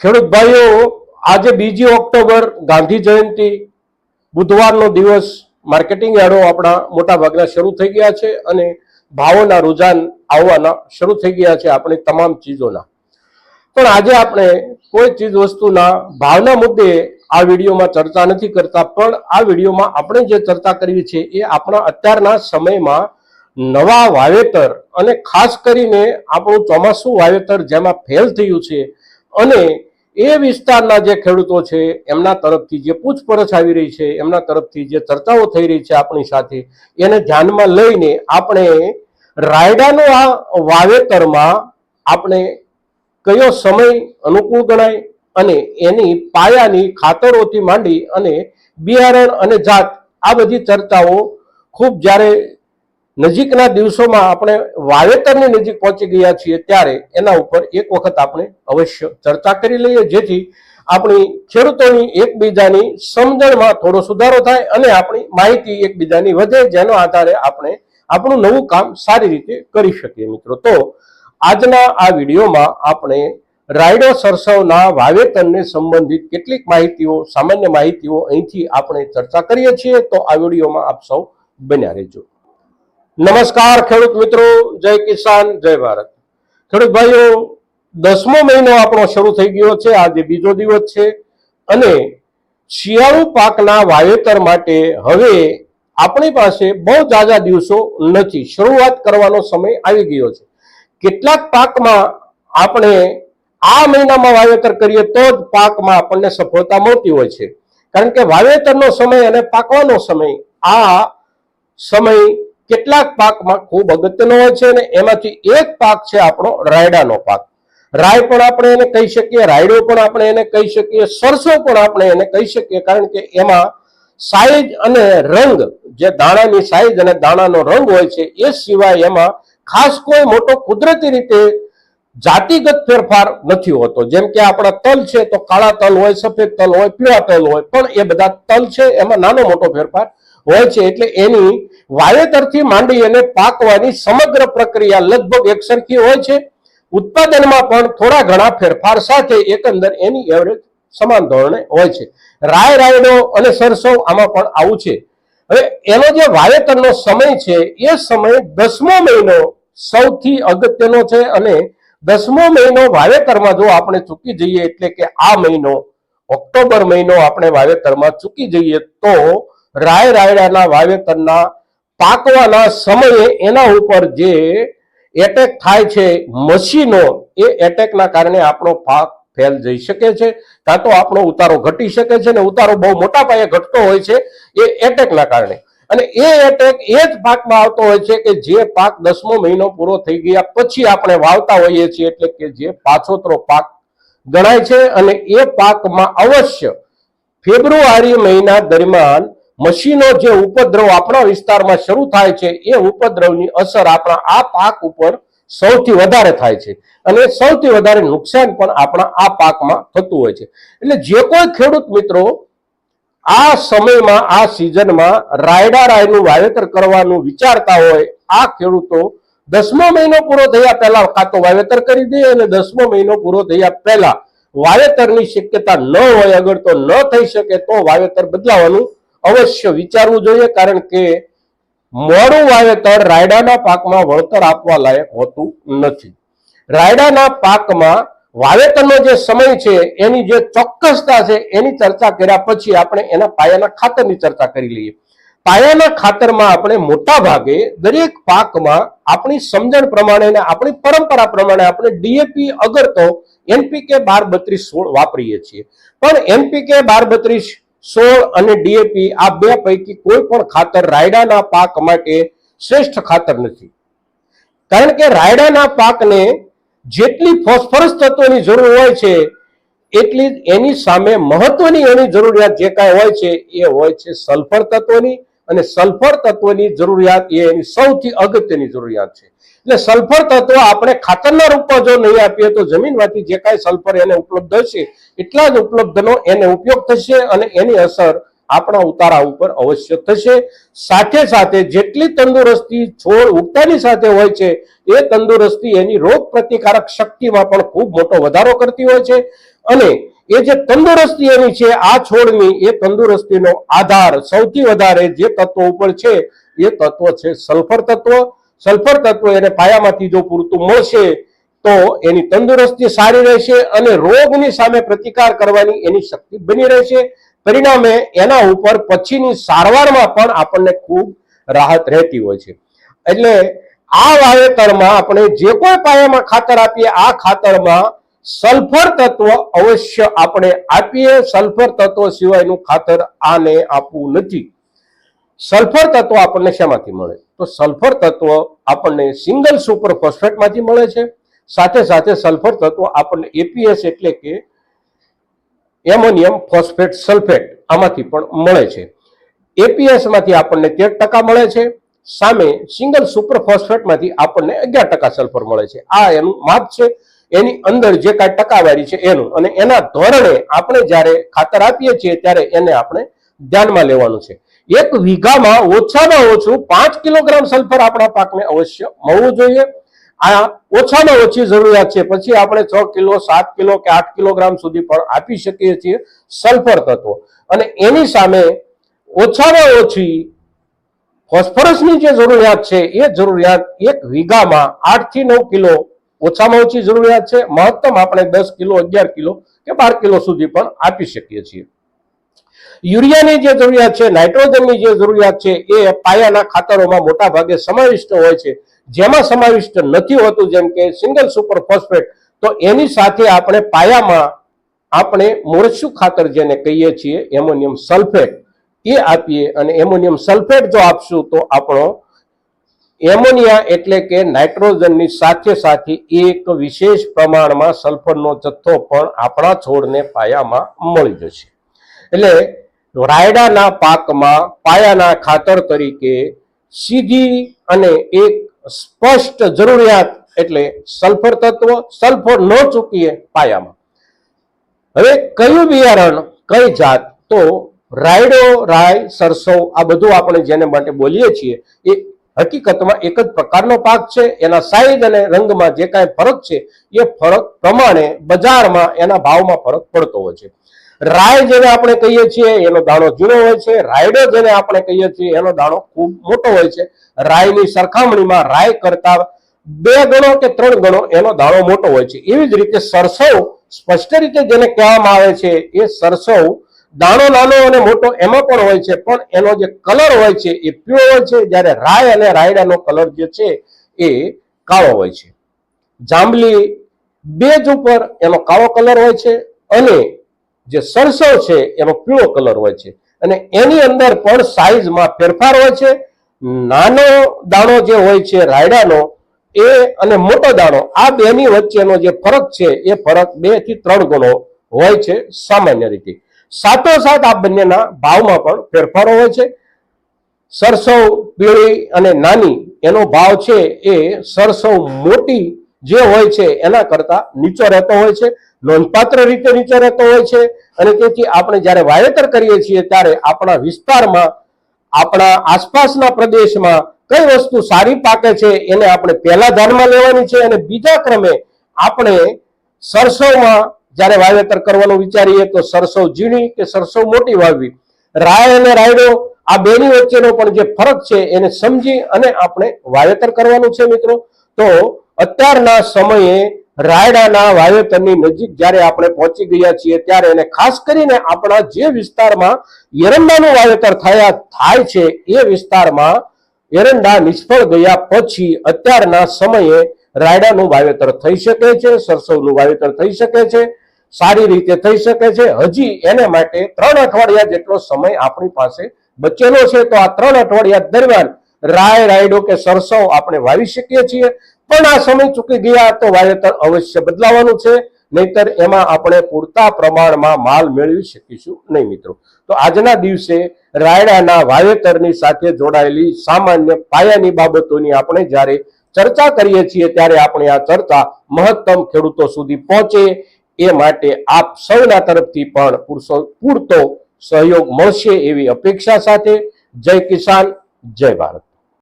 ખેડૂત ભાઈઓ, આજે બીજી ઓક્ટોબર, ગાંધી જયંતિ, બુધવારનો દિવસ, માર્કેટિંગ યાર્ડો આપણા મોટા ભાગના શરૂ થઈ ગયા છે અને ભાવોના રુઝાન આવવાના શરૂ થઈ ગયા છે આપણી તમામ ચીજોના. પણ આજે આપણે કોઈ ચીજ વસ્તુના ભાવના મુદ્દે આ વિડીયોમાં ચર્ચા નથી કરતા, પણ આ વિડીયોમાં આપણે જે ચર્ચા કરવી છે એ આપણા અત્યારના સમયમાં નવા વાવેતર અને ખાસ કરીને આપણું ચોમાસું વાવેતર જેમાં ફેલ થયું છે અને એ વિસ્તારના જે ખેડૂતો છે, એમના તરફથી જે પૂછપરછ આવી રહી છે, એમના તરફથી જે ચર્ચાઓ થઈ રહી છે આપણી સાથે, એને ધ્યાનમાં લઈને આપણે રાયડાનો આ વાવેતરમાં આપણે કયો સમય અનુકૂળ ગણાય અને એની પાયાની ખાતરોથી માંડી અને બિયારણ અને જાત આ બધી ચર્ચાઓ ખૂબ જ્યારે નજીકના દિવસોમાં આપણે વાવેતરની નજીક પહોંચી ગયા છીએ ત્યારે એના ઉપર એક વખત આપણે અવશ્ય ચર્ચા કરી લઈએ, જેથી આપણી ખેડૂતોની એકબીજાની સમજણમાં થોડો સુધારો થાય અને આપણી માહિતી એકબીજાની વધે, જેનો આધારે આપણે આપણું નવું કામ સારી રીતે કરી શકીએ મિત્રો. તો આજના આ વિડીયોમાં આપણે રાયડો સરસવના વાવેતરને સંબંધિત કેટલીક માહિતીઓ, સામાન્ય માહિતીઓ અહીંથી આપણે ચર્ચા કરીએ છીએ. તો આ વિડીયોમાં આપ સૌ બન્યા રહેજો. નમસ્કાર, ખેડૂત મિત્રો. જય કિસાન, જય ભારત. ખેડૂત ભાઈઓ, દસમો મહિનો આપણો શરૂ થઈ ગયો છે. આજે બીજો દિવસ છે અને શિયાળુ પાકના વાવેતર માટે હવે આપણી પાસે બહુ જાજા દિવસો નથી. શરૂઆત કરવાનો સમય આવી ગયો છે. કેટલાક પાકમાં આપણે આ મહિનામાં વાવેતર કરીએ તો જ પાકમાં આપણને સફળતા મળતી હોય છે. કારણ કે વાવેતરનો સમય અને પાકવાનો સમય, આ સમય કેટલાક પાકમાં ખૂબ અગત્યનો હોય છે અને એમાંથી એક પાક છે આપણો રાયડાનો પાક. રાય પણ આપણે એને કહી શકીએ, રાયડો પણ આપણે એને કહી શકીએ, સરસો પણ આપણે એને કહી શકીએ, કારણ કે એમાં સાઈઝ અને રંગ, જે દાણાની સાઈઝ અને દાણાનો રંગ હોય છે, એ સિવાય એમાં ખાસ કોઈ મોટો કુદરતી રીતે જાતિગત ફેરફાર નથી હોતો. જેમ કે આપણા તલ છે તો કાળા તલ હોય, સફેદ તલ હોય, પીળા તલ હોય, પણ એ બધા તલ છે, એમાં નાનો મોટો ફેરફાર હોય છે એટલે એની વાવેતરથી માંડી અને પાકવાની સમગ્ર પ્રક્રિયા લગભગ એકસરખી હોય છે. ઉત્પાદનમાં પણ થોડા ઘણા ફેરફાર સાથે એકંદર એની એવરેજ સમાન ધોરણે હોય છે. રાય રાયડો અને સરસવ આમાં પણ આવું છે. હવે એનો જે વાવેતરનો સમય છે, એ સમય દસમો મહિનો સૌથી અગત્યનો છે અને દસમો મહિનો વાવેતરમાં જો આપણે ચૂકી જઈએ એટલે કે આ મહિનો ઓક્ટોબર મહિનો આપણે વાવેતરમાં ચૂકી જઈએ તો રાય રાયડાના વાવેતરના પાકવાના સમયે એના ઉપર જે એટેક થાય છે, મશીનો, એ એટેકના કારણે આપણો પાક ફેલ જઈ શકે છે. કાં તો આપણો ઉતારો ઘટી શકે છે ને ઉતારો બહુ મોટા પાયે ઘટતો હોય છે, એ એટેકના કારણે. અને એ એટેક એ જ પાકમાં આવતો હોય છે કે જે પાક દસમો મહિનો પૂરો થઈ ગયા પછી આપણે વાવતા હોઈએ છીએ, એટલે કે જે પાછોતરો પાક ગણાય છે અને એ પાકમાં અવશ્ય ફેબ્રુઆરી મહિના દરમિયાન મશીનો જે ઉપદ્રવ આપણા વિસ્તારમાં શરૂ થાય છે, એ ઉપદ્રવની અસર આપણા આ પાક ઉપર સૌથી વધારે થાય છે. અને સૌથી વધારે નુકસાન પણ આપણા આ પાકમાં થતું હોય છે. એટલે જે કોઈ ખેડૂત મિત્રો આ સમયમાં, આ સિઝનમાં રાયડા રાયનું વાવેતર કરવાનું વિચારતા હોય, આ ખેડૂતો દસમો મહિનો પૂરો થયા પહેલા કાં તો વાવેતર કરી દે અને દસમો મહિનો પૂરો થયા પહેલા વાવેતરની શક્યતા ન હોય, અગર તો ન થઈ શકે તો વાવેતર બદલાવાનું અવશ્ય વિચારવું જોઈએ કારણ કે મોડું વાવેતર રાયડાના પાકમાં વળતર આપવા લાયક હોતું નથી. રાયડાના પાકમાં વાવેતરનો જે સમય છે એની જે ચોક્કસતા છે એની ચર્ચા કર્યા પછી આપણે એના પાયાના ખાતરની ચર્ચા કરી લઈએ. પાયાના ખાતરમાં આપણે મોટા ભાગે દરેક પાકમાં આપણી સમજણ પ્રમાણે અને આપણી પરંપરા પ્રમાણે આપણે ડીએપી અગર તો એનપીકે બાર બત્રીસ સોળ વાપરીએ છીએ. પણ એનપીકે બાર બત્રીસ સોળ અને ડીએપી આ બે પૈકી કોઈ પણ ખાતર રાયડાના પાક માટે શ્રેષ્ઠ ખાતર નથી. કારણ કે રાયડાના પાકને જેટલી ફોસ્ફરસ તત્વોની જરૂર હોય છે, એટલી એની સામે મહત્વની એની જરૂરિયાત જે કાંઈ હોય છે, એ હોય છે સલ્ફર તત્વની અને સલ્ફર તત્વની જરૂરિયાત એ એની સૌથી અગત્યની જરૂરિયાત છે. એટલે સલ્ફર તત્વ આપણે ખાતરના રૂપમાં જો નહીં આપીએ તો જમીનમાંથી જે કાંઈ સલ્ફર એને ઉપલબ્ધ હશે, એટલા જ ઉપલબ્ધનો એને ઉપયોગ થશે અને એની અસર આપણા ઉતારા ઉપર અવશ્ય થશે. સાથે સાથે જેટલી તંદુરસ્તી છોડ ઉગતાની સાથે હોય છે, એ તંદુરસ્તી એની રોગ પ્રતિકારક શક્તિમાં પણ ખૂબ મોટો વધારો કરતી હોય છે. અને એ જે તંદુરસ્તી એની છે, આ છોડની એ તંદુરસ્તીનો આધાર સૌથી વધારે જે તત્વો ઉપર છે, એ તત્વ છે સલ્ફર તત્વ. સલ્ફર તત્વ એને પાયામાંથી જો પૂરતું મળશે, તો એની તંદુરસ્તી સારી રહેશે અને રોગની સામે પ્રતિકાર કરવાની એની શક્તિ બની રહેશે. પરિણામે એના ઉપર પછીની સારવારમાં પણ આપણને ખૂબ રાહત રહેતી હોય છે. એટલે આ વાવેતરમાં આપણે જે કોઈ પાયામાં ખાતર આપીએ, આ ખાતરમાં સલ્ફર તત્વ અવશ્ય આપણે આપીએ. સલ્ફર તત્વ સિવાયનું ખાતર આને આપવું નથી. સલ્ફર તત્વ આપણને શેમાંથી મળે? તો સલ્ફર તત્વ આપણને સિંગલ સુપર ફોસ્ફેટમાંથી મળે છે. સાથે સાથે સલ્ફર તત્વ આપણને એપીએસ એટલે કે એમોનિયમ ફોસ્ફેટ સલ્ફેટ આમાંથી પણ મળે છે. એપીએસમાંથી આપણને તેર ટકા મળે છે. સામે સિંગલ સુપર ફોસ્ફેટમાંથી આપણને અગિયાર ટકા સલ્ફર મળે છે. આ એનું માપ છે. એની અંદર જે કાંઈ ટકાવારી છે એનું. અને એના ધોરણે આપણે જ્યારે ખાતર આપીએ છીએ ત્યારે એને આપણે ધ્યાનમાં લેવાનું છે. એક વીઘામાં ઓછામાં ઓછું પાંચ કિલોગ્રામ સલ્ફર આપણા પાકને અવશ્ય મળવું જોઈએ. આ ઓછામાં ઓછી જરૂરિયાત છે. પછી આપણે છ કિલો, સાત કિલો કે આઠ કિલોગ્રામ સુધી પણ આપી શકીએ છીએ સલ્ફર તત્વો. અને એની સામે ઓછામાં ઓછી ફોસ્ફરસની જે જરૂરિયાત છે, એ જરૂરિયાત એક વીઘામાં આઠથી નવ કિલો ઓછામાં ઓછી જરૂરિયાત છે. મહત્તમ આપણે દસ કિલો, અગિયાર કિલો કે બાર કિલો સુધી પણ આપી શકીએ છીએ. યુરિયાની જે જરૂરિયાત છે, નાઇટ્રોજનની જે જરૂરિયાત છે, એ પાયાના ખાતરોમાં મોટા ભાગે સમાવિષ્ટ હોય છે. જેમાં સમાવિષ્ટ નથી હોતું, જેમ કે સિંગલ સુપર ફોસ્ફેટ, તો એની સાથે આપણે પાયામાં આપણે મોરસુ ખાતર જેને કહીએ છીએ, એમોનિયમ સલ્ફેટ, એ આપીએ અને એમોનિયમ સલ્ફેટ જો આપશું તો આપણો એમોનિયા એટલે કે નાઇટ્રોજનની સાથે સાથે એક વિશેષ પ્રમાણમાં સલ્ફરનો જથ્થો પણ આપણા છોડને પાયામાં મળી જશે. એટલે રાયડાના પાકમાં પાયાના ખાતર તરીકે સીધી અને એક સ્પષ્ટ જરૂરિયાત એટલે સલ્ફર તત્વ, સલ્ફર ન ચૂકીએ પાયામાં. હવે કયું બિયારણ, કઈ જાત? તો રાયડો, રાય, સરસવ આ બધું આપણે જેને માટે બોલીએ છીએ એ હકીકતમાં એક જ પ્રકારનો પાક છે, એના સાઈઝ અને રંગમાં જે કાંઈ ફરક છે, એ ફરક પ્રમાણે બજારમાં એના ભાવમાં ફરક પડતો હોય છે. રાય જેને આપણે કહીએ છીએ, એનો દાણો જૂનો હોય છે. રાયડો જેને આપણે કહીએ છીએ, એનો દાણો ખૂબ મોટો હોય છે. રાયની સરખામણીમાં રાય કરતા બે ગણો કે ત્રણ ગણો એનો દાણો મોટો હોય છે. એવી જ રીતે સરસવ સ્પષ્ટ રીતે જેને કહેવામાં આવે છે, એ સરસવ દાણો નાનો અને મોટો એમાં પણ હોય છે, પણ એનો જે કલર હોય છે એ પીળો હોય છે. જ્યારે રાય અને રાયડાનો કલર જે છે એ કાળો હોય છે. જાંબલી બેજ ઉપર એનો કાળો કલર હોય છે અને જે સરસવ છે એનો પીળો કલર હોય છે. અને એની અંદર પણ સાઈઝમાં ફેરફાર હોય છે. નાનો દાણો જે હોય છે, રાયડાનો, એ અને મોટો દાણો, આ બેની વચ્ચેનો જે ફરક છે, એ ફરક બેથી ત્રણ ગણો હોય છે સામાન્ય રીતે. સાથોસાથ આ બંનેના ભાવમાં પણ ફેરફારો હોય છે. સરસવ, પીળી અને નાની એનો ભાવ છે એ સરસવ મોટી જે હોય છે એના કરતા નીચો રહેતો હોય છે, નોંધપાત્ર રીતે નીચો રહેતો હોય છે અને તેથી આપણે જ્યારે વાવેતર કરીએ છીએ ત્યારે આપણા વિસ્તારમાં, આપણા આસપાસના પ્રદેશમાં કઈ વસ્તુ સારી પાકે છે એને આપણે પહેલા ધ્યાનમાં લેવાની છે અને બીજા ક્રમે આપણે સરસવમાં જ્યારે વાવેતર કરવાનું વિચારીએ તો સરસવ ઝીણી કે સરસવ મોટી વાવવી? રાય અને રાયડો, આ બેની વચ્ચેનો પણ જે ફરક છે એને સમજી અને આપણે વાવેતર કરવાનું છે મિત્રો. તો અત્યારના સમયે રાયડાના વાવેતરની નજીક જ્યારે આપણે પહોંચી ગયા છીએ ત્યારે એને ખાસ કરીને આપણા જે વિસ્તારમાં એરંડાનું વાવેતર થયા થાય છે એ વિસ્તારમાં એરંડા નિષ્ફળ ગયા પછી અત્યારના સમયે રાયડાનું વાવેતર થઈ શકે છે, સરસવનું વાવેતર થઈ શકે છે. સારી રીતે થઈ શકે છે. હજી એને માટે ત્રણ અઠવાડિયા જેટલો સમય આપણી પાસે બચેલો છે. તો આ ત્રણ અઠવાડિયા દરમિયાન રાય, રાયડો કે સરસવ આપણે વાવી શકીએ છીએ. પણ આ સમય ચૂકી ગયા તો વાવેતર અવશ્ય બદલાવાનું છે. નહીતર એમાં આપણે પૂરતા પ્રમાણમાં માલ મેળવી શકીશું નહીં મિત્રો. તો આજના દિવસે રાયડાના વાવેતરની સાથે જોડાયેલી સામાન્ય પાયાની બાબતોની આપણે જ્યારે ચર્ચા કરીએ છીએ, ત્યારે આપણે આ ચર્ચા મહત્તમ ખેડૂતો સુધી પહોંચે એ માટે આપ સૌના તરફથી પણ પૂરતો સહયોગ મળશે એવી અપેક્ષા સાથે જય કિસાન, જય ભારત.